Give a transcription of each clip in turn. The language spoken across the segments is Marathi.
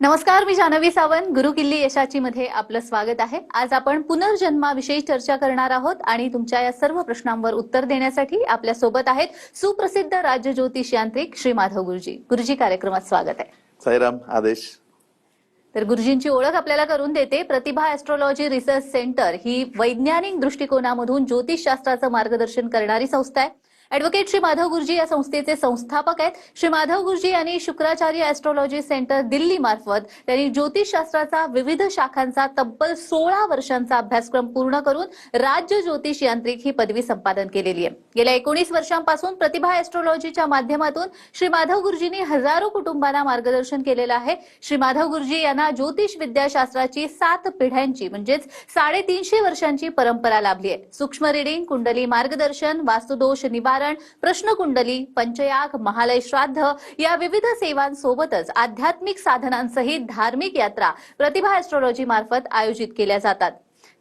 नमस्कार मी जानवी सावंत. गुरु किल्ली यशाची मध्ये आपलं स्वागत आहे. आज आपण पुनर्जन्माविषयी चर्चा करणार आहोत आणि तुमच्या या सर्व प्रश्नांवर उत्तर देण्यासाठी आपल्यासोबत आहेत सुप्रसिद्ध राज्य ज्योतिष यांत्रिक श्री माधव गुरुजी. गुरुजी कार्यक्रमात स्वागत आहे. साईराम आदेश. तर गुरुजींची ओळख आपल्याला करून देते. प्रतिभा ऍस्ट्रॉलॉजी रिसर्च सेंटर ही वैज्ञानिक दृष्टिकोनामधून ज्योतिषशास्त्राचं मार्गदर्शन करणारी संस्था आहे. ऍडव्होकेट श्री माधव गुरुजी या संस्थेचे संस्थापक आहेत. श्री माधव गुरुजी यांनी शुक्राचार्य ऍस्ट्रॉलॉजी सेंटर दिल्ली मार्फत त्यांनी ज्योतिषशास्त्राचा विविध शाखांचा तब्बल सोळा वर्षांचा अभ्यासक्रम पूर्ण करून राज्य ज्योतिष यांत्रिक ही पदवी संपादन केलेली आहे. गेल्या एकोणीस वर्षांपासून प्रतिभा ऍस्ट्रॉलॉजीच्या माध्यमातून श्री माधव गुरुजींनी हजारो कुटुंबांना मार्गदर्शन केलेलं आहे. श्री माधव गुरुजी यांना ज्योतिष विद्याशास्त्राची सात पिढ्यांची म्हणजेच साडेतीनशे वर्षांची परंपरा लाभली आहे. सूक्ष्म रिडिंग कुंडली मार्गदर्शन वास्तुदोष निवारण प्रश्नकुंडली पंचयाग महालय श्राद्ध या विविध सेवांसोबतच आध्यात्मिक साधनांसहित धार्मिक यात्रा प्रतिभा ऍस्ट्रॉलॉजी मार्फत आयोजित केल्या जातात.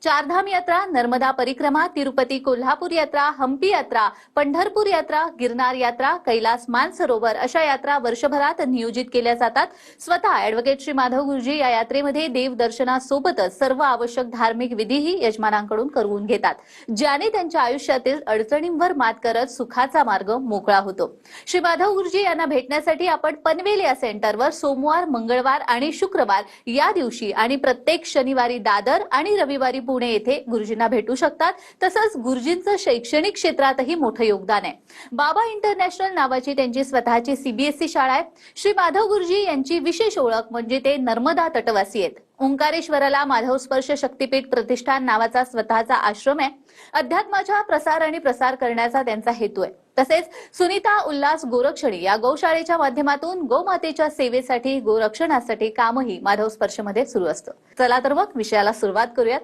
चारधाम यात्रा नर्मदा परिक्रमा तिरुपती कोल्हापूर यात्रा हम्पी यात्रा पंढरपूर यात्रा गिरनार यात्रा कैलास मानसरोवर अशा यात्रा वर्षभरात नियोजित केल्या जातात. स्वतः अॅडव्होकेट श्री माधव गुरुजी या यात्रेमध्ये देवदर्शनासोबतच सर्व आवश्यक धार्मिक विधीही यजमानांकडून करून घेतात ज्याने त्यांच्या आयुष्यातील अडचणींवर मात करत सुखाचा मार्ग मोकळा होतो. श्री माधव गुरुजी यांना भेटण्यासाठी आपण पनवेल या सेंटरवर सोमवार मंगळवार आणि शुक्रवार या दिवशी आणि प्रत्येक शनिवारी दादर आणि रविवारी पुणे येथे गुरुजींना भेटू शकतात. तसंच गुरुजींचं शैक्षणिक क्षेत्रातही मोठं योगदान आहे. बाबा इंटरनॅशनल नावाची त्यांची स्वतःची सीबीएसई शाळा आहे. श्री माधव गुरुजी यांची विशेष ओळख म्हणजे ते नर्मदा तटवासी आहेत. ओंकारेश्वराला माधव स्पर्श शक्तीपीठ प्रतिष्ठान नावाचा स्वतःचा आश्रम आहे. अध्यात्माच्या प्रसार आणि प्रसार करण्याचा त्यांचा हेतू आहे. तसेच सुनीता उल्हास गोरक्षणी या गोशाळेच्या माध्यमातून गोमातेच्या सेवेसाठी गोरक्षणासाठी कामही माधव स्पर्शमध्ये सुरू असतं. चला तर मग विषयाला सुरुवात करूयात.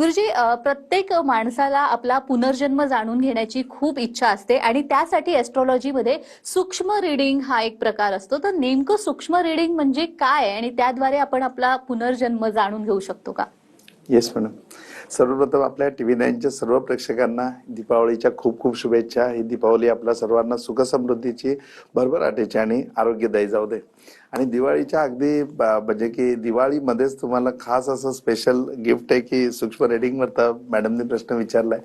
गुरुजी प्रत्येक माणसाला आपला पुनर्जन्म जाणून घेण्याची खूप इच्छा असते आणि त्यासाठी एस्ट्रॉलॉजीमध्ये सूक्ष्म रिडिंग हा एक प्रकार असतो. तर नेमकं सूक्ष्म रिडिंग म्हणजे काय आणि त्याद्वारे आपण आपला पुनर्जन्म जाणून घेऊ शकतो का? येस मॅडम सर्वप्रथम आपल्या टीव्ही नाईनच्या सर्व प्रेक्षकांना दीपावलीच्या खूप खूप शुभेच्छा. ही दीपावली आपल्या सर्वांना सुख समृद्धीची भरभराटीची आणि आरोग्यदायी जाऊ दे. आणि दिवाळीच्या अगदी म्हणजे की दिवाळीमध्येच तुम्हाला खास असं स्पेशल गिफ्ट आहे की सूक्ष्म रेडिंग तर मॅडमने प्रश्न विचारलाय.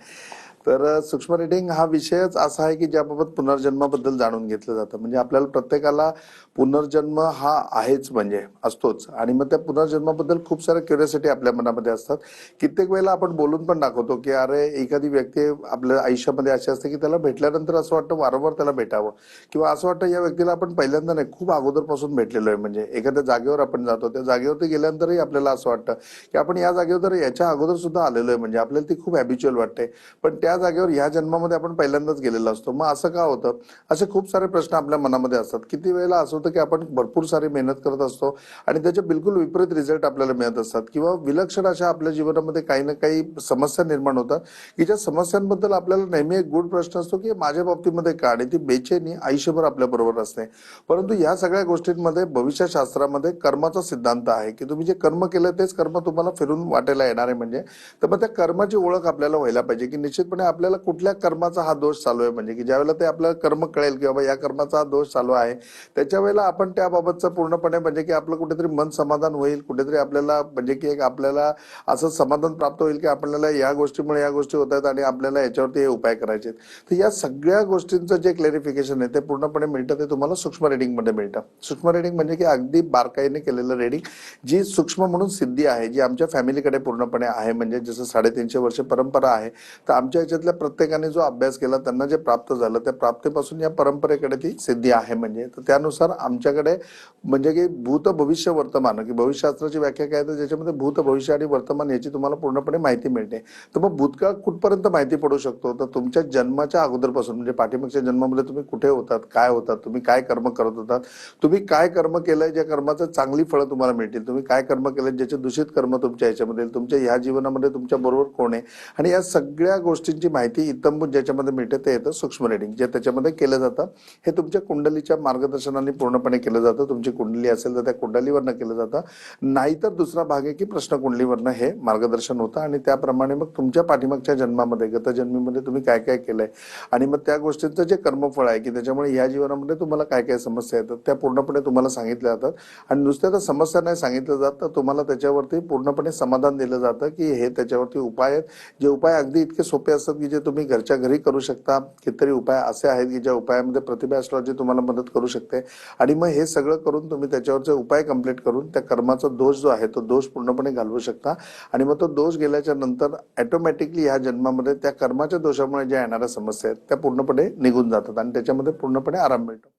तर सूक्ष्म रेडिंग हा विषयच असा आहे की ज्याबाबत पुनर्जन्माबद्दल जाणून घेतलं जातं. म्हणजे आपल्याला प्रत्येकाला पुनर्जन्म हा आहेच म्हणजे असतोच. आणि मग त्या पुनर्जन्माबद्दल खूप साऱ्या क्युरियोसिटी आपल्या मनामध्ये असतात. कित्येक वेळेला आपण बोलून पण दाखवतो की अरे एखादी व्यक्ती आपल्या आयुष्यामध्ये अशी असते की त्याला भेटल्यानंतर असं वाटतं वारंवार त्याला भेटावं. किंवा असं वाटतं या व्यक्तीला आपण पहिल्यांदा नाही खूप अगोदरपासून भेटलेलो आहे. म्हणजे एखाद्या जागेवर आपण जातो त्या जागेवरती गेल्यानंतरही आपल्याला असं वाटतं की आपण या जागेवर याच्या अगोदर सुद्धा आलेलो आहे. म्हणजे आपल्याला ती खूप हॅबिच्युअल वाटते. पण त्या जागेवर ह्या जन्मामध्ये आपण पहिल्यांदाच गेलेलो असतो. मग असं का होतं? असे खूप सारे प्रश्न आपल्या मनामध्ये असतात. किती वेळेला असं होतं की आपण भरपूर सारी मेहनत करत असतो आणि त्याचे बिलकुल विपरीत रिझल्ट आपल्याला मिळत असतात किंवा विलक्षण अशा आपल्या जीवनामध्ये काही ना काही समस्या निर्माण होतात की ज्या समस्यांबद्दल आपल्याला नेहमी एक गुड प्रश्न असतो की माझ्या बाबतीमध्ये का आणि ती बेचैनी आयुष्यभर आपल्या बरोबर असते. परंतु या सगळ्या गोष्टींमध्ये भविष्यशास्त्रामध्ये कर्माचा सिद्धांत आहे की तुम्ही जे कर्म केलं तेच कर्म तुम्हाला फिरून वाटेला येणार आहे म्हणजे. तर मग त्या कर्माची ओळख आपल्याला व्हायला पाहिजे की निश्चितपणे आपल्याला कुठल्या कर्माचा हा दोष चालू आहे? म्हणजे की ज्यावेळेला ते आपल्याला कर्म कळेल की बाबा या कर्माचा हा दोष चालू आहे त्याच्या वेळेला आपण त्याबाबतचं पूर्णपणे म्हणजे की आपलं कुठेतरी मन समाधान होईल कुठेतरी आपल्याला म्हणजे की एक आपल्याला असं समाधान प्राप्त होईल की आपल्याला या गोष्टीमुळे या गोष्टी होत आहेत आणि आपल्याला याच्यावरती हे उपाय करायचे आहेत. तर या सगळ्या गोष्टींचं जे क्लॅरिफिकेशन आहे ते पूर्णपणे मिळतं ते तुम्हाला सूक्ष्म रेडिंगमध्ये मिळतं. सूक्ष्म रेडिंग म्हणजे की अगदी बारकाईने केलेलं रेडिंग जी सूक्ष्म म्हणून सिद्धी आहे जी आमच्या फॅमिलीकडे पूर्णपणे आहे. म्हणजे जसं साडेतीनशे वर्ष परंपरा आहे तर आमच्या याच्यातल्या प्रत्येकाने जो अभ्यास केला त्यांना जे प्राप्त झालं त्या प्राप्तीपासून या परंपरेकडे ती सिद्धी आहे म्हणजे. तर त्यानुसार आमच्याकडे म्हणजे की भूत भविष्य वर्तमान की भविष्यशास्त्राची व्याख्या काय तर ज्याच्यामध्ये भूत भविष्य आणि वर्तमान याची तुम्हाला पूर्णपणे माहिती मिळते. तर मग भूतकाळ कुठपर्यंत माहिती पडू शकतो? तर तुमच्या जन्माच्या अगोदरपासून म्हणजे पाठीमागच्या जन्मामध्ये तुम्ही कुठे होतात काय होतात तुम्ही काय कर्म करत होतात तुम्ही काय कर्म केलंय ज्या कर्माचं चांगली फळं तुम्हाला मिळतील तुम्ही काय कर्म केलं ज्याचे दूषित कर्म तुमच्या याच्यामध्ये तुमच्या ह्या जीवनामध्ये तुमच्या बरोबर कोण आहे? आणि या सगळ्या गोष्टी गोष्टींची माहिती इतंभूत ज्याच्यामध्ये मिळते ते येतं सूक्ष्म रिडिंग जे त्याच्यामध्ये केलं जातं. हे तुमच्या कुंडलीच्या मार्गदर्शनाने पूर्णपणे केलं जातं. तुमची कुंडली असेल तर त्या कुंडलीवरनं केलं जातं. नाहीतर दुसरा भाग आहे की प्रश्न कुंडलीवरनं हे मार्गदर्शन होतं आणि त्याप्रमाणे मग तुमच्या पाठीमागच्या जन्मामध्ये गतजन्मीमध्ये तुम्ही काय काय केलंय? आणि मग त्या गोष्टींचं जे कर्मफळ आहे की त्याच्यामुळे या जीवनामध्ये तुम्हाला काय काय समस्या येतात त्या पूर्णपणे तुम्हाला सांगितल्या जातात. आणि नुसत्या त्या समस्या नाही सांगितलं जात तर तुम्हाला त्याच्यावरती पूर्णपणे समाधान दिलं जातं की हे त्याच्यावरती उपाय आहेत. जे उपाय अगदी इतके सोपे असतात की जे तुम्ही घरच्या घरी करू शकता कितीतरी उपाय असे आहेत की ज्या उपायामध्ये प्रतिभा ॲस्ट्रॉलॉजी तुम्हाला मदत करू शकते. आणि मग हे सगळं करून तुम्ही त्याच्यावरचे उपाय कंप्लीट करून त्या कर्माचा दोष जो आहे तो दोष पूर्णपणे घालवू शकता. आणि मग तो दोष गेल्याच्यानंतर ऑटोमॅटिकली ह्या जन्मामध्ये त्या कर्माच्या दोषामुळे ज्या येणाऱ्या समस्या आहेत त्या पूर्णपणे निघून जातात आणि त्याच्यामध्ये पूर्णपणे आराम मिळतो.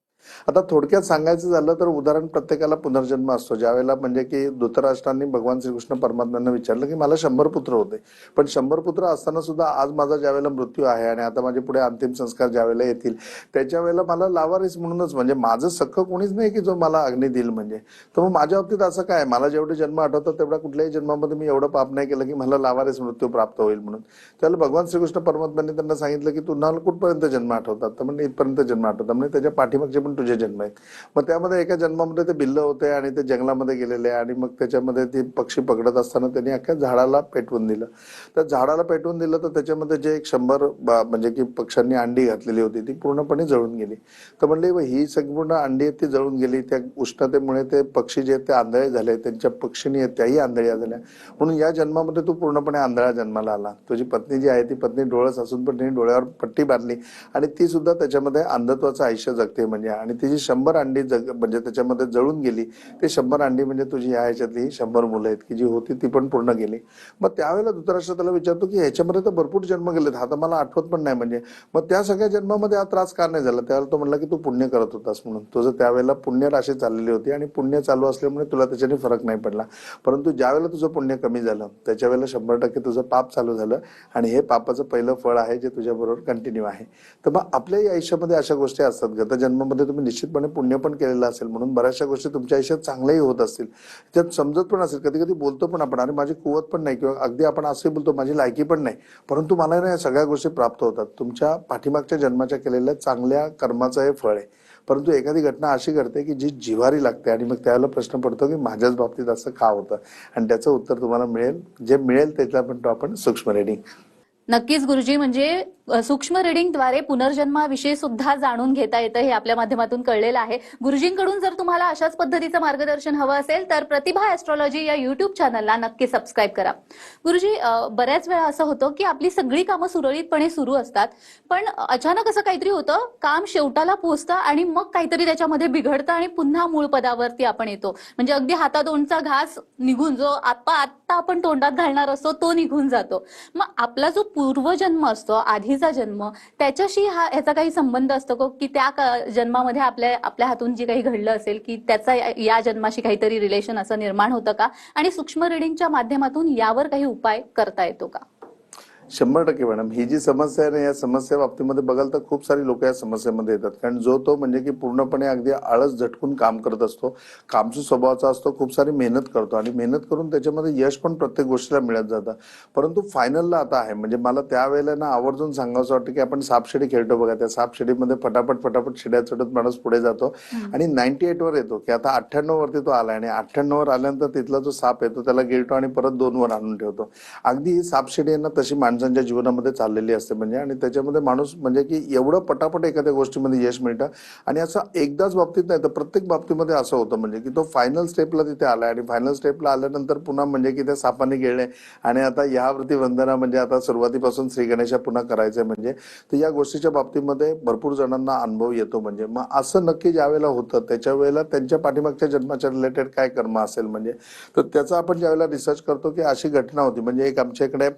आता थोडक्यात सांगायचं झालं तर उदाहरण प्रत्येकाला पुनर्जन्म असतो. ज्यावेळेला म्हणजे की धृतराष्ट्रांनी भगवान श्रीकृष्ण परमात्म्यांना विचारलं की मला शंभर पुत्र होते. पण शंभर पुत्र असताना सुद्धा आज माझा ज्यावेळेला मृत्यू आहे आणि आता माझे पुढे अंतिम संस्कार ज्यावेळेला येतील त्याच्या वेळेला मला लावारीस म्हणूनच म्हणजे माझं सख्ख कोणीच नाही की जो मला अग्नी देईल म्हणजे. तर मग माझ्या बाबतीत असं काय मला जेवढे जन्म आठवतात तेवढ्या कुठल्याही जन्मामध्ये मी एवढं पाप नाही केलं की मला लावारीस मृत्यू प्राप्त होईल म्हणून. त्यावेळेला भगवान श्रीकृष्ण परमात्म्यांनी त्यांना सांगितलं की तुम्हाला कुठपर्यंत जन्म आठवतात? तर म्हणजे इथपर्यंत जन्म आठवतात. म्हणजे त्याच्या पाठीमागचे पण तुझे जन्म आहेत मग त्यामध्ये एका जन्मामध्ये ते भिल्ल होते आणि ते जंगलामध्ये गेलेले आणि मग त्याच्यामध्ये ते पक्षी पकडत असताना त्यांनी अख्ख्या झाडाला पेटवून दिलं. तर झाडाला पेटवून दिलं तर त्याच्यामध्ये जे एक शंभर बा- म्हणजे की पक्ष्यांनी अंडी घातलेली होती ती पूर्णपणे जळून गेली. तर म्हणले ही संपूर्ण अंडी आहेत ती जळून गेली. त्या उष्णतेमुळे ते पक्षी जे आहेत ते आंधळे झाले. त्यांच्या पक्षीनी आहेत त्याही आंधळ्या झाल्या. म्हणून या जन्मामध्ये तू पूर्णपणे आंधळा जन्माला आला. तुझी पत्नी जी आहे ती पत्नी डोळस असून पण तिने डोळ्यावर पट्टी बांधली आणि ती सुद्धा त्याच्यामध्ये अंधत्वाचं आयुष्य जगते. म्हणजे आणि तिची शंभर अंडी जग म्हणजे त्याच्यामध्ये जळून गेली ते शंभर अंडी म्हणजे तुझी या ह्याच्यातली शंभर मुलं आहेत की जी होती ती पण पूर्ण गेली. मग त्यावेळेला धृतराष्ट्र त्याला विचारतो की ह्याच्यामध्ये तर भरपूर जन्म गेलेत हा तर मला आठवत पण नाही म्हणजे. मग त्या सगळ्या जन्मामध्ये हा त्रास का नाही झाला? त्यावेळेला तो म्हणला की तू पुण्य करत होतास म्हणून. तुझं त्यावेळेला पुण्य राशी चाललेली होती आणि पुण्य चालू असल्यामुळे तुला त्याच्याने फरक नाही पडला. परंतु ज्यावेळेला तुझं पुण्य कमी झालं त्याच्या वेळेला शंभर टक्के तुझं पाप चालू झालं आणि हे पापाचं पहिलं फळ आहे जे तुझ्याबरोबर कंटिन्यू आहे. तर मग आपल्याही आयुष्यामध्ये अशा गोष्टी असतात. गतजन्मामध्ये तुम्ही निश्चितपणे पुण्य पण केलेलं असेल म्हणून बऱ्याचशा गोष्टी तुमच्या आयुष्यात चांगल्याही होत असतील. त्यात समजत पण असेल कधी कधी बोलतो पण आपण आणि माझी कुवत पण नाही किंवा अगदी आपण असंही बोलतो माझी लायकी पण नाही. परंतु मला ना या सगळ्या गोष्टी प्राप्त होतात. तुमच्या पाठीमागच्या जन्माच्या केलेल्या चांगल्या कर्माचं हे फळ आहे. परंतु एखादी घटना अशी घडते की जी जिवारी लागते आणि मग त्यावेळेला प्रश्न पडतो की माझ्याच बाबतीत असं का होतं? आणि त्याचं उत्तर तुम्हाला मिळेल जे मिळेल त्याचा म्हणतो आपण सूक्ष्म रेडिंग नक्कीच गुरुजी म्हणजे सूक्ष्म रिडिंगद्वारे पुनर्जन्माविषयी सुद्धा जाणून घेता येतं हे आपल्या माध्यमातून कळलेलं आहे. गुरुजींकडून जर तुम्हाला अशाच पद्धतीचं मार्गदर्शन हवं असेल तर प्रतिभा ॲस्ट्रॉलॉजी या युट्यूब चॅनलला नक्की सबस्क्राईब करा. गुरुजी बऱ्याच वेळा असं होतं की आपली सगळी कामं सुरळीतपणे सुरू असतात पण अचानक असं काहीतरी होतं काम शेवटाला पोहोचतं आणि मग काहीतरी त्याच्यामध्ये बिघडतं आणि पुन्हा मूळ पदावरती आपण येतो. म्हणजे अगदी हातातोंडचा घास निघून जो आता आत्ता आपण तोंडात घालणार असतो तो निघून जातो. मग आपला जो पूर्वजन्म असतो आधी मुलीचा जन्म त्याच्याशी हा ह्याचा काही संबंध असतो का? की त्या जन्मामध्ये आपल्या आपल्या हातून जे काही घडलं असेल की त्याचा या- या जन्माशी काहीतरी रिलेशन असं निर्माण होतं का? आणि सूक्ष्म रिडिंगच्या माध्यमातून यावर काही उपाय करता येतो का? शंभर टक्के मॅडम. ही जी समस्या आहे ना या समस्या बाबतीमध्ये बघाल तर खूप सारी लोक या समस्येमध्ये येतात. कारण जो तो म्हणजे की पूर्णपणे अगदी आळस झटकून काम करत असतो. कामसू स्वभावाचा असतो खूप सारी मेहनत करतो. आणि मेहनत करून त्याच्यामध्ये यश पण प्रत्येक गोष्टीला मिळत जातं. परंतु फायनलला आता आहे. म्हणजे मला त्यावेळेला ना आवर्जून सांगावं वाटतं की आपण सापशिडी खेळतो बघा. त्या सापशिडीमध्ये फटाफट फटाफट शिड्या चढत माणूस पुढे जातो. आणि नाईन्टी एट वर येतो की आता अठ्ठ्याण्णव वरती तो आलाय आणि अठ्ठ्याण्णव वर आल्यानंतर तिथला जो साप येतो त्याला गिळतो आणि परत दोन वर आणून ठेवतो. अगदी ही सापशिडी आहे ना तशी माणसांच्या जीवनामध्ये चाललेली असते म्हणजे आणि त्याच्यामध्ये माणूस म्हणजे की एवढं पटापट एखाद्या गोष्टीमध्ये यश मिळतं. आणि असं एकदाच बाबतीत नाही तर प्रत्येक बाबतीमध्ये असं होतं म्हणजे की तो फायनल स्टेपला तिथे आला आणि फायनल स्टेपला आल्यानंतर पुन्हा म्हणजे की त्या सापाने गेले. आणि आता यावरती वंदना म्हणजे आता सुरुवातीपासून श्री गणेशा पुन्हा करायचं म्हणजे तर या गोष्टीच्या बाबतीमध्ये भरपूर जणांना अनुभव येतो म्हणजे. मग असं नक्की ज्या वेळेला होतं त्याच्या वेळेला त्यांच्या पाठीमागच्या जन्माच्या रिलेटेड काय कर्म असेल म्हणजे तर त्याचा आपण ज्यावेळेला रिसर्च करतो की अशी घटना होती. म्हणजे एक आमच्या इकडे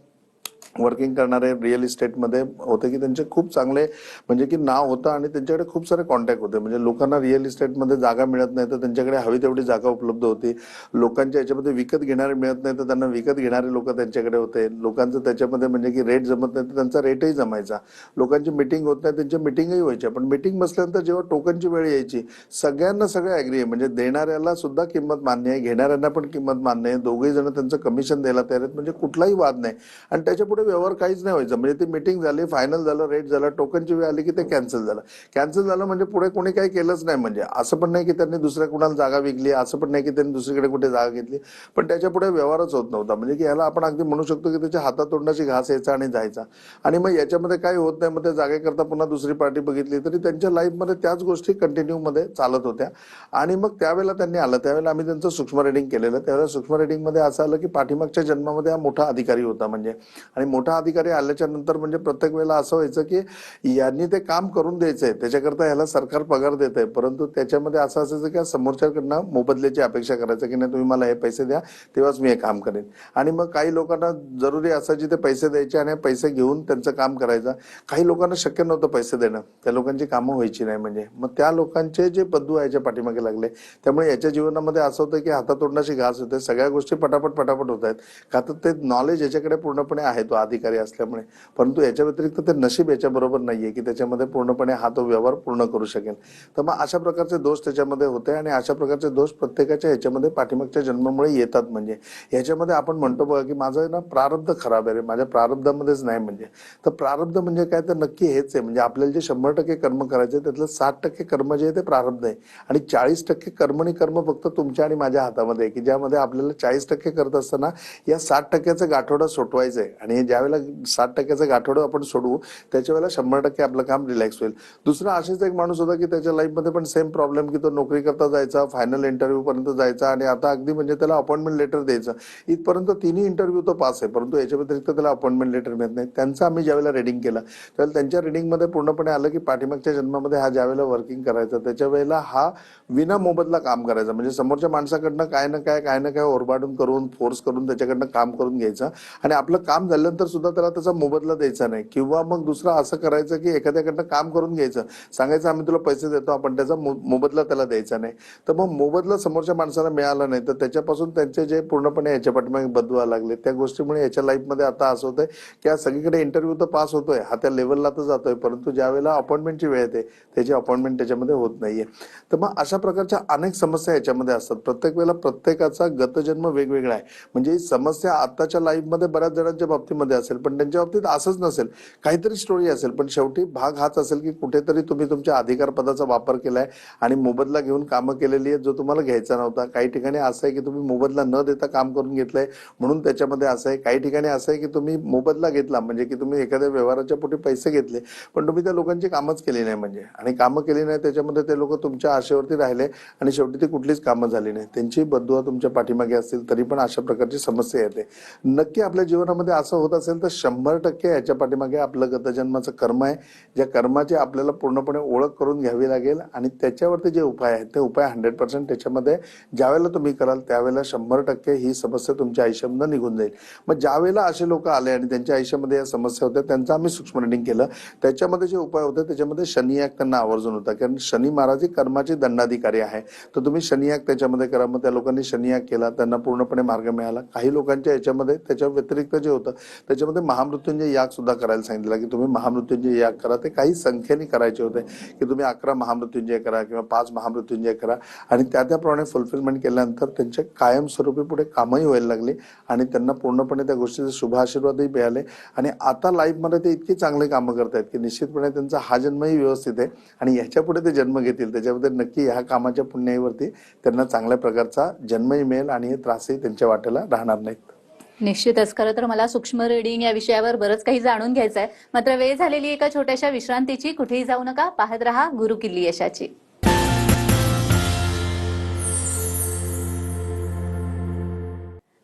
वर्किंग करणारे रिअल इस्टेटमध्ये होते की त्यांचे खूप चांगले म्हणजे की नाव होतं आणि त्यांच्याकडे खूप सारे कॉन्टॅक्ट होते. म्हणजे लोकांना रिअल इस्टेटमध्ये जागा मिळत नाही तर त्यांच्याकडे हवी तेवढी जागा उपलब्ध होती. लोकांच्या याच्यामध्ये विकत घेणारे मिळत नाही तर त्यांना विकत घेणारे लोक त्यांच्याकडे होते. लोकांचं त्याच्यामध्ये म्हणजे की रेट जमत नाही तर त्यांचा रेटही जमायचा. लोकांची मिटिंग होत नाही त्यांच्या मिटिंगही व्हायच्या. पण मिटिंग बसल्यानंतर जेव्हा टोकनची वेळ यायची सगळ्यांना सगळं ऍग्री आहे. म्हणजे देणाऱ्याला सुद्धा किंमत मान्य आहे घेणाऱ्यांना पण किंमत मान्य आहे. दोघेही जण त्यांचं कमिशन द्यायला तयार आहेत. म्हणजे कुठलाही वाद नाही. आणि त्याच्या पुढे व्यवहार काहीच नाही व्हायचं. म्हणजे ती मिटिंग झाली फायनल झालं रेट झालं टोकनची वेळ आली की ते कॅन्सल झालं. कॅन्सल झालं म्हणजे पुढे कोणी काही केलंच नाही. म्हणजे असं पण नाही की त्यांनी दुसऱ्या कुणाला जागा विकली असं पण नाही की त्यांनी दुसरीकडे कुठे जागा घेतली. पण त्याच्या पुढे व्यवहारच होत नव्हता. म्हणजे की ह्याला आपण अगदी म्हणू शकतो की त्याच्या हातातोंडाची घास यायचा आणि जायचा. आणि मग याच्यामध्ये काही होत नाही. मग त्या जागेकरता पुन्हा दुसरी पार्टी बघितली तरी त्यांच्या लाईफमध्ये त्याच गोष्टी कंटिन्यू मध्ये चालत होत्या. आणि मग त्यावेळेला त्यांनी आलं. त्यावेळेला आम्ही त्यांचं सूक्ष्म रेडिंग केलेलं. त्यावेळेला सूक्ष्म रेडिंगमध्ये असं आलं की पाठीमागच्या जन्मामध्ये हा मोठा अधिकारी होता. म्हणजे आणि मोठा अधिकारी आल्याच्यानंतर म्हणजे प्रत्येक वेळेला असं व्हायचं की यांनी ते काम करून द्यायचंय. त्याच्याकरता ह्याला सरकार पगार देत आहे परंतु त्याच्यामध्ये असं असायचं की समोरच्याकडनं मोबदल्याची अपेक्षा करायचं की नाही तुम्ही मला हे पैसे द्या तेव्हाच मी हे काम करेन. आणि मग काही लोकांना जरुरी असायची ते पैसे द्यायचे आणि पैसे घेऊन त्यांचं काम करायचं. काही लोकांना शक्य नव्हतं पैसे देणं. त्या लोकांची कामं व्हायची नाही म्हणजे. मग त्या लोकांचे जे बद्दू याच्या पाठीमागे लागले त्यामुळे याच्या जीवनामध्ये असं होतं की हातातोंडाची घास होते. सगळ्या गोष्टी पटापट पटापट होत आहेत. का तर ते नॉलेज याच्याकडे पूर्णपणे आहे तो. अधिकारी असल्यामुळे. परंतु याच्या व्यतिरिक्त ते नशीब याच्याबरोबर नाही नाहीये की त्याच्यामध्ये पूर्णपणे हा तो व्यवहार पूर्ण करू शकेल. तर मग अशा प्रकारचे दोष त्याच्यामध्ये होते आणि अशा प्रकारचे दोष प्रत्येकाच्या ह्याच्यामध्ये पाठीमागच्या जन्मामुळे येतात म्हणजे. याच्यामध्ये आपण म्हणतो बघा की माझं ना प्रारब्ध खराब आहे रे माझ्या प्रारब्धामध्येच नाही म्हणजे. तर प्रारब्ध म्हणजे काय? तर नक्की हेच आहे म्हणजे आपल्याला जे शंभर टक्के कर्म करायचे त्यातलं साठ टक्के कर्म जे आहे ते प्रारब्ध आहे. आणि चाळीस टक्के कर्मणी कर्म फक्त तुमच्या आणि माझ्या हातामध्ये आहे की ज्यामध्ये आपल्याला चाळीस टक्के करत असताना या साठ टक्क्याचं गाठोडा सोटवायचं आहे आणि हे वेळेला साठ टक्क्याचं गाठोडं आपण सोडवू त्याच्या वेळेला शंभर टक्के आपलं काम रिलॅक्स होईल. दुसरा असेच एक माणूस होता की त्याच्या लाईफमध्ये पण सेम प्रॉब्लेम की तो नोकरी करता जायचा फायनल इंटरव्ह्यू पर्यंत जायचा आणि आता अगदी म्हणजे त्याला अपॉइंटमेंट लेटर द्यायचं. इथपर्यंत तिन्ही इंटरव्ह्यू तो पास आहे परंतु याच्या व्यतिरिक्त त्याला अपॉइंटमेंट लेटर मिळत नाही. त्यांचं आम्ही ज्यावेळेला रीडिंग केलं त्यावेळेला त्यांच्या रिडिंगमध्ये पूर्णपणे आलं की पाठीमागच्या जन्मामध्ये हा ज्यावेळेला वर्किंग करायचा त्याच्या वेळेला हा विना मोबदला काम करायचा. म्हणजे समोरच्या माणसाकडनं काय ना काय काय ना काय ओरबाडून करून फोर्स करून त्याच्याकडनं काम करून घ्यायचं. आणि आपलं काम झाल्यानंतर सुद्धा त्याला त्याचा मोबदला द्यायचा नाही. किंवा मग दुसरं असं करायचं की एखाद्याकडनं काम करून घ्यायचं. सांगायचं आम्ही तुला पैसे देतो आपण त्याचा मो- मोबदला त्याला द्यायचा नाही. तर मग मोबदला समोरच्या माणसाला मिळाला नाही. तर त्याच्यापासून त्यांचे जे पूर्णपणे याच्या पाठीमागे बदवा लागले. त्या गोष्टीमुळे याच्या लाईफमध्ये आता असं होतंय की आज सगळीकडे इंटरव्ह्यू तर पास होतोय. हा त्या लेवलला तर जातोय. परंतु ज्या वेळेला अपॉइंटमेंटची वेळ येते त्याची अपॉइंटमेंट त्याच्यामध्ये होत नाहीये. तर मग अशा प्रकारच्या अनेक समस्या याच्यामध्ये असतात. प्रत्येक वेळेला प्रत्येकाचा गतजन्म वेगवेगळा आहे. म्हणजे ही समस्या आताच्या लाईफमध्ये बऱ्याच जणांच्या बाबतीमध्ये असेल पण त्यांच्या बाबतीत असंच नसेल. काहीतरी स्टोरी असेल पण शेवटी भाग हाच असेल की कुठेतरी तुम्ही तुमच्या अधिकार पदाचा वापर केलाय आणि मोबदला घेऊन कामं केलेली आहेत जो तुम्हाला घ्यायचा नव्हता. काही ठिकाणी असं आहे की तुम्ही मोबदला न देता काम करून घेतलंय म्हणून त्याच्यामध्ये असं आहे. काही ठिकाणी असं आहे की तुम्ही मोबदला घेतला म्हणजे की तुम्ही एखाद्या व्यवहाराच्या पोटी पैसे घेतले पण तुम्ही त्या लोकांची कामच केली नाही म्हणजे. आणि कामं केली नाही त्याच्यामध्ये ते लोक तुमच्या आशेवरती राहिले आणि शेवटी ती कुठलीच कामं झाली नाही. त्यांची बदुआ तुमच्या पाठीमागे असतील तरी पण अशा प्रकारची समस्या येते. नक्की आपल्या जीवनामध्ये असं होत असेल तर शंभर टक्के याच्या पाठीमागे आपलं गतजन्माचं कर्म आहे ज्या कर्माची आपल्याला पूर्णपणे ओळख करून घ्यावी लागेल आणि त्याच्यावरती जे उपाय आहेत ते उपाय हंड्रेड पर्सेंट त्याच्यामध्ये ज्यावेळेला तुम्ही कराल त्यावेळेला शंभर टक्के ही समस्या तुमच्या आयुष्यामधून निघून जाईल. मग ज्यावेळेला असे लोक आले आणि त्यांच्या आयुष्यामध्ये या समस्या होत्या त्यांचं आम्ही सूक्ष्म रिडिंग केलं. त्याच्यामध्ये जे उपाय होते त्याच्यामध्ये शनी याग त्यांना आवर्जून होता. कारण शनी महाराज ही कर्माचे दंडाधिकारी आहे. तर तुम्ही शनी याग त्याच्यामध्ये करा मग त्या लोकांनी शनी याग केला त्यांना पूर्णपणे मार्ग मिळाला. काही लोकांच्या याच्यामध्ये त्याच्या व्यतिरिक्त जे होतं त्याच्यामध्ये महामृत्युंजय याग सुद्धा करायला सांगितलं की तुम्ही महामृत्युंजय याग करा. ते काही संख्येने करायचे होते की तुम्ही अकरा महामृत्युंजय करा किंवा पाच महामृत्युंजय करा. आणि त्या त्याप्रमाणे फुलफिलमेंट केल्यानंतर त्यांच्या कायमस्वरूपी पुढे कामही व्हायला लागली आणि त्यांना पूर्णपणे त्या गोष्टीचे शुभ आशीर्वादही मिळाले. आणि आता लाईफमध्ये ते इतकी चांगले कामं करतायत की निश्चितपणे त्यांचा हा जन्मही व्यवस्थित आहे. आणि ह्याच्या पुढे ते जन्म घेतील. त्याच्यामध्ये नक्की ह्या कामाच्या पुण्याईवरती त्यांना चांगल्या प्रकारचा जन्मही मिळेल आणि हे त्रासही त्यांच्या वाटेला राहणार नाहीत. निश्चितच. खरं तर मला सूक्ष्म रीडिंग या विषयावर बरंच काही जाणून घ्यायचं आहे मात्र वेळ झालेली एका छोट्याशा विश्रांतीची कुठेही जाऊ नका. पाहत रहा गुरु किल्ली यशाची.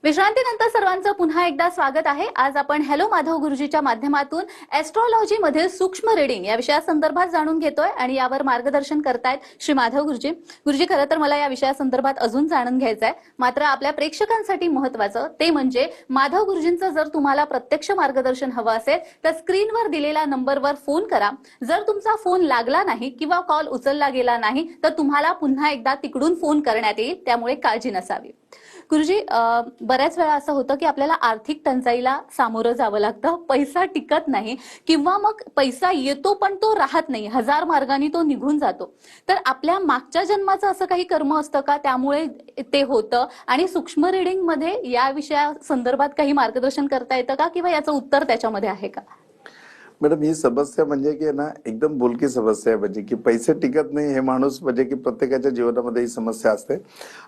विश्रांतीनंतर सर्वांचं पुन्हा एकदा स्वागत आहे. आज आपण हॅलो माधव गुरुजीच्या माध्यमातून एस्ट्रॉलॉजी मध्ये सूक्ष्म रिडिंग या विषयासंदर्भात जाणून घेतोय आणि यावर मार्गदर्शन करतायत श्री माधव गुरुजी. गुरुजी खरं तर मला या विषयासंदर्भात अजून जाणून घ्यायचं आहे मात्र आपल्या प्रेक्षकांसाठी महत्वाचं ते म्हणजे माधव गुरुजींचं जर तुम्हाला प्रत्यक्ष मार्गदर्शन हवं असेल तर स्क्रीनवर दिलेल्या नंबरवर फोन करा. जर तुमचा फोन लागला नाही किंवा कॉल उचलला गेला नाही तर तुम्हाला पुन्हा एकदा तिकडून फोन करण्यात येईल त्यामुळे काळजी नसावी. गुरुजी बऱ्याच वेळा असं होतं की आपल्याला आर्थिक टंचाईला सामोरं जावं लागतं पैसा टिकत नाही किंवा मग पैसा येतो पण तो राहत नाही हजार मार्गाने तो निघून जातो. तर आपल्या मागच्या जन्माचं असं काही कर्म असतं का? त्यामुळे ते होतं. आणि सूक्ष्म रिडिंगमध्ये या विषया संदर्भात काही मार्गदर्शन करता येतं का? किंवा याचं उत्तर त्याच्यामध्ये आहे का? मॅडम ही समस्या म्हणजे की ना एकदम बोलकी समस्या आहे. म्हणजे की पैसे टिकत नाही हे माणूस म्हणजे की प्रत्येकाच्या जीवनामध्ये ही समस्या असते.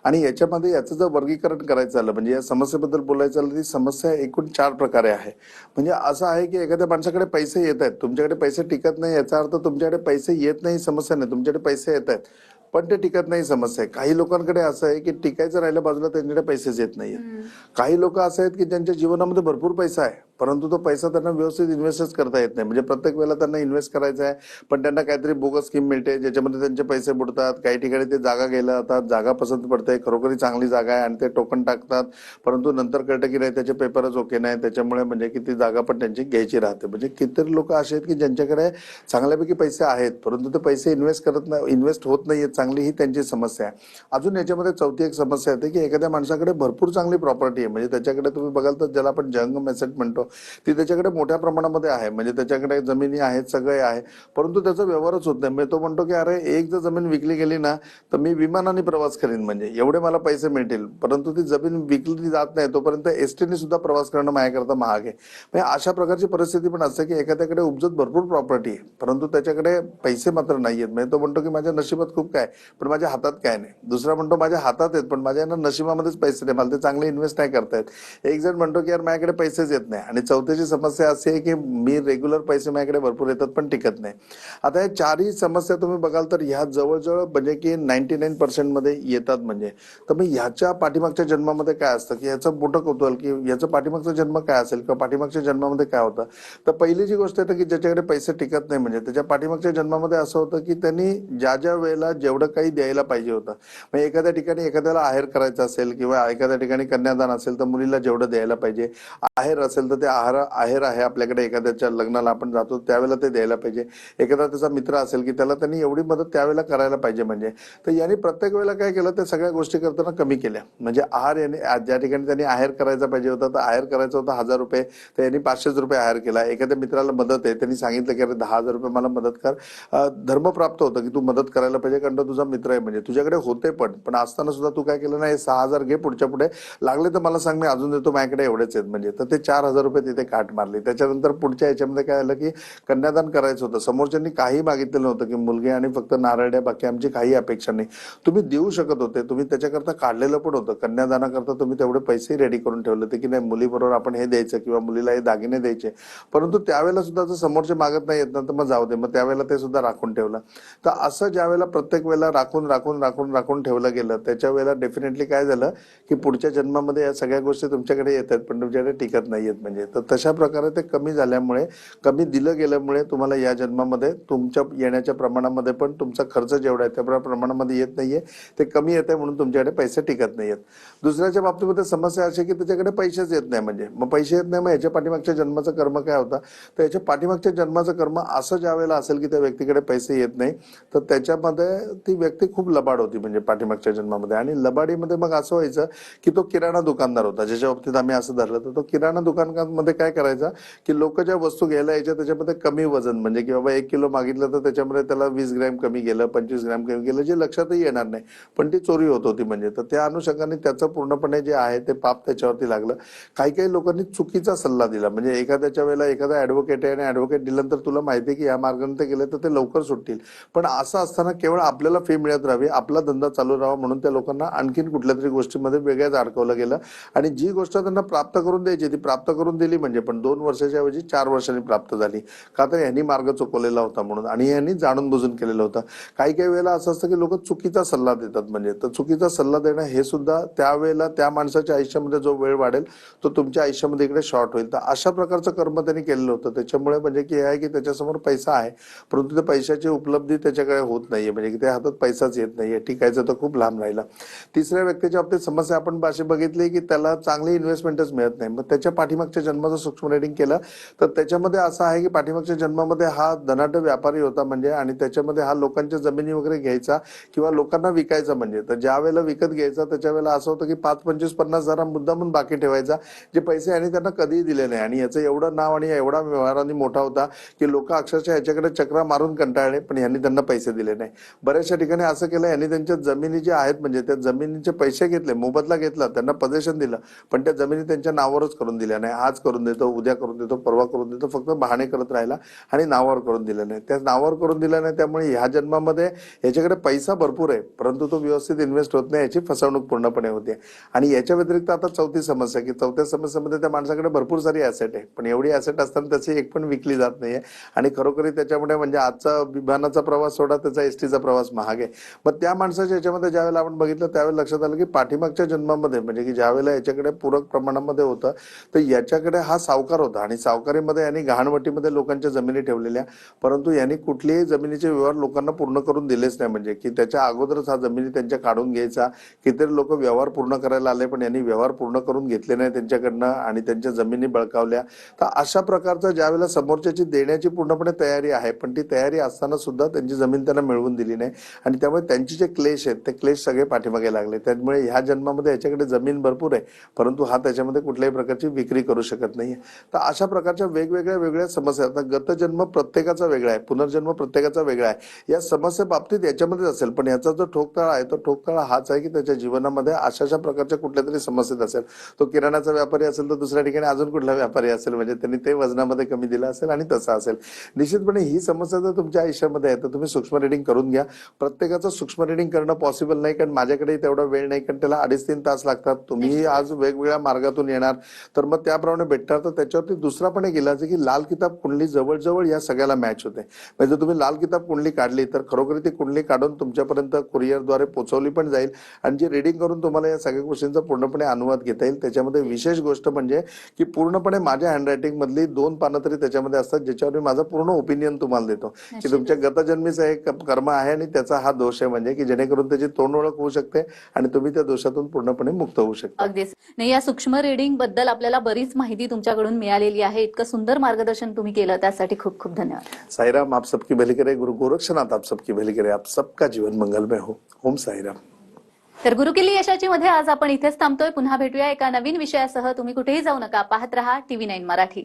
आणि याच्यामध्ये याचं जर वर्गीकरण करायचं झालं म्हणजे या समस्येबद्दल बोलायचं झालं ती समस्या एकूण चार प्रकारे आहे. म्हणजे असं आहे की एखाद्या माणसाकडे पैसे येत आहेत. तुमच्याकडे पैसे टिकत नाही याचा अर्थ तुमच्याकडे पैसे येत नाही समस्या नाही. तुमच्याकडे पैसे येत आहेत पण ते टिकत नाही समस्या आहे. काही लोकांकडे असं आहे की टिकायचं राहिलं बाजूला त्यांच्याकडे पैसेच येत नाहीये काही लोक असे आहेत की ज्यांच्या जीवनामध्ये भरपूर पैसा आहे. परंतु तो पैसा त्यांना व्यवस्थित इन्व्हेस्टच करता येत नाही. म्हणजे प्रत्येक वेळेला त्यांना इन्व्हेस्ट करायचं आहे पण त्यांना काहीतरी बोगस स्कीम मिळते ज्याच्यामध्ये त्यांचे पैसे बुडतात. काही ठिकाणी ते जागा गेल्या जातात जागा पसंत पडते खरोखरी चांगली जागा आहे आणि ते टोकन टाकतात. परंतु नंतर कळतं की नाही त्याचे पेपरच ओके नाही. त्याच्यामुळे म्हणजे की ती जागा पण त्यांची घ्यायची राहते. म्हणजे कितीतरी लोक असे आहेत की ज्यांच्याकडे चांगल्यापैकी पैसे आहेत परंतु ते पैसे इन्व्हेस्ट करत नाही इन्व्हेस्ट होत नाहीये चांगली ही त्यांची समस्या आहे. अजून याच्यामध्ये चौथी एक समस्या येते की एखाद्या माणसाकडे भरपूर चांगली प्रॉपर्टी आहे. म्हणजे त्याच्याकडे तुम्ही बघाल तर ज्याला आपण जंगम एसेट म्हणतो ती त्याच्याकडे मोठ्या प्रमाणामध्ये आहे. म्हणजे त्याच्याकडे जमिनी आहेत सगळे आहे. परंतु त्याचा व्यवहारच होत नाही. म्हणजे तो म्हणतो की अरे एक जर जमीन विकली गेली ना तर मी विमानाने प्रवास करीन म्हणजे. एवढे मला पैसे मिळतील. परंतु ती जमीन विकली जात नाही. तोपर्यंत एसटीने सुद्धा प्रवास करणं माझ्याकरता महाग आहे. म्हणजे अशा प्रकारची परिस्थिती पण असते की एखाद्याकडे उपजत भरपूर प्रॉपर्टी आहे. परंतु त्याच्याकडे पैसे मात्र नाही आहेत. म्हणजे तो म्हणतो की माझ्या नशिबात खूप काय पण माझ्या हातात काय नाही. दुसरा म्हणतो माझ्या हातात आहेत पण माझ्या नशिबामध्येच पैसे नाही. मला ते चांगले इन्व्हेस्ट नाही करता येत. एक जण म्हणतो की यार माझ्याकडे पैसेच येत नाही. आणि चौथ्याची समस्या अशी आहे की मी रेग्युलर पैसे माझ्याकडे भरपूर येतात पण टिकत नाही. आता या चारही समस्या तुम्ही बघाल तर ह्या जवळजवळ म्हणजे की नाईन्टी नाईन पर्सेंटमध्ये येतात म्हणजे. तर मग ह्याच्या पाठीमागच्या जन्मामध्ये काय असतं? की याचं मोठं कौतूहल की याचं पाठीमागचा जन्म काय असेल किंवा पाठीमागच्या जन्मामध्ये काय होतं? तर पहिली जी गोष्ट येते की ज्याच्याकडे पैसे टिकत नाही म्हणजे त्याच्या पाठीमागच्या जन्मामध्ये असं होतं की त्यांनी ज्या ज्या वेळेला जेवढं काही द्यायला पाहिजे होतं. म्हणजे एखाद्या ठिकाणी एखाद्याला आहेर करायचं असेल किंवा एखाद्या ठिकाणी कन्यादान असेल तर मुलीला जेवढं द्यायला पाहिजे. आहेर असेल तर ते आहार आहेर आहे आपल्याकडे एखाद्याच्या लग्नाला आपण जातो त्यावेळेला ते द्यायला पाहिजे. एखादा त्याचा मित्र असेल की त्याला त्यांनी एवढी मदत त्यावेळेला करायला पाहिजे म्हणजे. तर यांनी प्रत्येक वेळेला काय केलं ते सगळ्या गोष्टी करताना कमी केल्या. म्हणजे आहार याने आज ज्या ठिकाणी त्यांनी आहेर करायचा पाहिजे होता तर आहेर करायचा होता हजार रुपये. तर यांनी पाचशेच रुपये आहेर केला. एखाद्या मित्राला मदत आहे त्यांनी सांगितलं की अरे दहा हजार रुपये मला मदत कर. धर्म प्राप्त होतं की तू मदत करायला पाहिजे कारण तुझा मित्र आहे म्हणजे. तुझ्याकडे होते पण पण असताना सुद्धा तू काय केलं नाही सहा हजार घे पुढच्या पुढे. लागले तर मला सांग मी अजून देतो माझ्याकडे एवढेच आहेत म्हणजे. तर ते चार हजार रुपये तिथे काट मारली. त्याच्यानंतर पुढच्या याच्यामध्ये काय आलं की कन्यादान करायचं होतं. समोरच्यांनी काही मागितलेलं नव्हतं की मुलगी आणि फक्त नारळ्या बाकी आमची काही अपेक्षा नाही. तुम्ही देऊ शकत होते तुम्ही त्याच्याकरता काढलेलं पण होतं. कन्यादानाकरता तुम्ही तेवढे पैसे रेडी करून ठेवले होते की नाही मुलीबरोबर आपण हे द्यायचं किंवा मुलीला हे दागिने द्यायचे. परंतु त्यावेळेला सुद्धा जर समोरचे मागत नाही येत ना तर मग जाऊ दे. मग त्यावेळेला ते सुद्धा राखून ठेवलं. तर असं ज्या वेळेला प्रत्येक वेळेला राखून राखून राखून राखून ठेवलं गेलं त्याच्या वेळेला डेफिनेटली काय झालं की पुढच्या जन्मामध्ये या सगळ्या गोष्टी तुमच्याकडे येतात पण तुमच्याकडे टिकत नाहीयेत म्हणजे तर तशा प्रकारे ते कमी झाल्यामुळे कमी दिलं गेल्यामुळे तुम्हाला या जन्मामध्ये तुमच्या येण्याच्या प्रमाणामध्ये पण तुमचा खर्च जेवढा आहे त्या प्रमाणामध्ये येत नाहीये. ते कमी येत आहे म्हणून तुमच्याकडे पैसे टिकत नाहीयेत. दुसऱ्याच्या बाबतीमध्ये समस्या अशी की त्याच्याकडे पैसेच येत नाही म्हणजे. मग पैसे येत नाही मग याच्या पाठीमागच्या जन्माचं कर्म काय होता? तर याच्या पाठीमागच्या जन्माचं कर्म असं ज्या वेळेला असेल की त्या व्यक्तीकडे पैसे येत नाही तर त्याच्यामध्ये ती व्यक्ती खूप लबाड होती म्हणजे पाठीमागच्या जन्मामध्ये. आणि लबाडीमध्ये मग असं व्हायचं की तो किराणा दुकानदार होता. ज्याच्या बाबतीत आम्ही असं धरलं तर तो किराणा मध्ये काय करायचा की लोक ज्या वस्तू घ्यायला यायच्या त्याच्यामध्ये कमी वजन म्हणजे की बाबा एक किलो मागितलं तर त्याच्यामध्ये त्याला वीस ग्रॅम कमी गेलं पंचवीस ग्रॅम कमी गेलं जे लक्षातही येणार नाही. पण ती चोरी होत होती म्हणजे. तर त्या अनुषंगाने त्याचं पूर्णपणे जे आहे ते पाप त्याच्यावरती लागलं. काही काही लोकांनी चुकीचा सल्ला दिला. म्हणजे एखाद्याच्या वेळेला एखादा ऍडव्होकेट आहे आणि ऍडव्होकेट दिल्यानंतर तुला माहिती आहे की या मार्गाने ते गेले तर ते लवकर सुटतील. पण असं असताना केवळ आपल्याला फी मिळत राहावी आपला धंदा चालू राहावा म्हणून त्या लोकांना आणखीन कुठल्या तरी गोष्टीमध्ये वेगळ्याच अडकवलं गेलं. आणि जी गोष्ट त्यांना प्राप्त करून द्यायची ती प्राप्त करून दिली म्हणजे पण दोन वर्षाच्या ऐवजी चार वर्षांनी प्राप्त झाली. का तर यांनी मार्ग चुकवलेला होता म्हणून आणि यांनी जाणून बुजून केलेलं होतं. काही काही वेळेला असं असतं की लोक चुकीचा सल्ला देतात म्हणजे. तर चुकीचा सल्ला देणं हे सुद्धा त्यावेळेला त्या माणसाच्या आयुष्यामध्ये जो वेळ वाढेल तो तुमच्या आयुष्यामध्ये इकडे शॉर्ट होईल. तर अशा प्रकारचं कर्म त्यांनी केलेलं होतं. त्याच्यामुळे म्हणजे की हे आहे की त्याच्यासमोर पैसा आहे. परंतु त्या पैशाची उपलब्धी त्याच्याकडे होत नाहीये. म्हणजे की त्या हातात पैसाच येत नाहीये. टिकायचं तर खूप लांब राहिला. तिसऱ्या व्यक्तीच्या बाबतीत समस्या आपण भाषे बघितली की त्याला चांगली इन्व्हेस्टमेंटच मिळत नाही. मग त्याच्या पाठीमागच्या जन्माचं सूक्ष्म रेडिंग केलं तर त्याच्यामध्ये असं आहे की पाठीमागच्या जन्मामध्ये हा धनाढ्य व्यापारी होता म्हणजे आणि त्याच्यामध्ये हा लोकांच्या जमिनी वगैरे घ्यायचा किंवा लोकांना विकायचा म्हणजे. तर ज्या वेळेला विकत घ्यायचा त्याच्या वेळेला असं होतं की पाच पंचवीस पन्नास हजार मुद्दामून बाकी ठेवायचा जे पैसे आणि त्यांना कधीही दिले नाही. आणि याचं एवढं नाव आणि एवढा व्यवहाराने मोठा होता की लोक अक्षरशः याच्याकडे चक्रा मारून कंटाळले पण यांनी त्यांना पैसे दिले नाही. बऱ्याचशा ठिकाणी असं केलं यांनी त्यांच्या जमिनी ज्या आहेत म्हणजे त्या जमिनीचे पैसे घेतले मोबदला घेतला त्यांना पजेशन दिलं पण त्या जमिनी त्यांच्या नावावरच करून दिल्या नाही. आज करून देतो उद्या करून देतो परवा करून देतो फक्त बहाणे करत राहिला आणि नावावर करून दिलं नाही. त्या नावावर करून दिलं नाही त्यामुळे ह्या जन्मामध्ये याच्याकडे पैसा भरपूर आहे परंतु तो व्यवस्थित इन्व्हेस्ट होत नाही याची फसवणूक पूर्णपणे होते. आणि याच्या व्यतिरिक्त आता चौथी समस्या की चौथ्या समस्येमध्ये त्या माणसाकडे भरपूर सारी ॲसेट आहे. पण एवढी ॲसेट असताना त्याची एक पण विकली जात नाही आहे आणि खरोखरी त्याच्यामुळे म्हणजे आजचा विमानाचा प्रवास सोडा त्याचा एस टीचा प्रवास महाग आहे. मग त्या माणसाच्या याच्यामध्ये ज्यावेळेला आपण बघितलं त्यावेळेला लक्षात आलं की पाठीमागच्या जन्मामध्ये म्हणजे की ज्यावेळेला याच्याकडे पूरक प्रमाणामध्ये होतं तर याच्याकडे हा सावकार होता आणि सावकारीमध्ये यांनी गहाणवटीमध्ये लोकांच्या जमिनी ठेवलेल्या परंतु यांनी कुठलेही जमिनीचे व्यवहार लोकांना पूर्ण करून दिलेच नाही. म्हणजे की त्याच्या अगोदरच हा जमिनी त्यांच्या काढून घ्यायचा कितीतरी लोक व्यवहार पूर्ण करायला आले पण यांनी व्यवहार पूर्ण करून घेतले नाही त्यांच्याकडनं आणि त्यांच्या जमिनी बळकावल्या. तर अशा प्रकारचा ज्यावेळेला समोरच्याची देण्याची पूर्णपणे तयारी आहे पण ती तयारी असताना सुद्धा त्यांची जमीन त्यांना मिळवून दिली नाही. आणि त्यामुळे त्यांचे जे क्लेश आहेत ते क्लेश सगळे पाठीमागे लागले. त्यामुळे ह्या जन्मामध्ये याच्याकडे जमीन भरपूर आहे परंतु हा त्याच्यामध्ये कुठल्याही प्रकारची विक्री करू शकत नाहीये. तर अशा प्रकारच्या वेगवेगळ्या वेगळ्या समस्या आता गतजन्म प्रत्येकाचा वेगळा आहे. पुनर्जन्म प्रत्येकाचा वेगळा आहे. या समस्या बाबतीत याच्यामध्येच असेल. पण याचा जो ठोकताळा आहे तो ठोकताळा हाच आहे की त्याच्या जीवनामध्ये अशाशा प्रकारच्या कुठल्या तरी समस्येत असेल. तो किराणाचा व्यापारी असेल तर दुसऱ्या ठिकाणी अजून कुठला व्यापारी असेल म्हणजे त्यांनी ते वजनामध्ये कमी दिलं असेल आणि तसं असेल. निश्चितपणे ही समस्या जर तुमच्या आयुष्यामध्ये आहे. तर तुम्ही सूक्ष्म रिडिंग करून घ्या. प्रत्येकाचं सूक्ष्म रिडिंग करणं पॉसिबल नाही कारण माझ्याकडे तेवढा वेळ नाही कारण त्याला अडीच तीन तास लागतात. तुम्ही आज वेगवेगळ्या मार्गातून येणार. तर मग त्याप्रमाणे भेटणार तर त्याच्यावरती दुसरा पण एक इलाज आहे की लाल किताब कुंडली जवळजवळ या सगळ्याला मॅच होते. म्हणजे तुम्ही लाल किताब कुंडली काढली तर खरोखर ती कुंडली काढून तुमच्यापर्यंत कुरिअरद्वारे पोहोचवली पण जाईल आणि जी रिडिंग करून तुम्हाला या सगळ्या गोष्टींचा पूर्णपणे अनुवाद घेता येईल. त्याच्यामध्ये विशेष गोष्ट म्हणजे की पूर्णपणे माझ्या हँडरायटिंग मधली दोन पानं तरी त्याच्यामध्ये असतात ज्याच्यावर मी माझं पूर्ण ओपिनियन तुम्हाला देतो. की तुमच्या गतजन्मीचा एक कर्म आहे आणि त्याचा हा दोष आहे म्हणजे की जेणेकरून त्याची तोंड ओळख होऊ शकते आणि तुम्ही त्या दोषातून पूर्णपणे मुक्त होऊ शकता. अगदीच. नाही या सूक्ष्म रिडिंगबद्दल आपल्याला बरीच माहिती तुमच्याकडून मिळालेली आहे. इतकं सुंदर मार्गदर्शन तुम्ही केलं. त्यासाठी खूप खूप धन्यवाद. साईराम आप सबकी भली करे. गुरु गोरक्षनाथ आप सबकी भली करे. आप सबका जीवन मंगलमय हो. ओम साईराम. तर गुरुकिल्ली यशाची मध्ये आज आपण इथेच थांबतोय. पुन्हा भेटूया एका नवीन विषयासह. तुम्ही कुठेही जाऊ नका. पाहत रहा टीव्ही नाईन मराठी.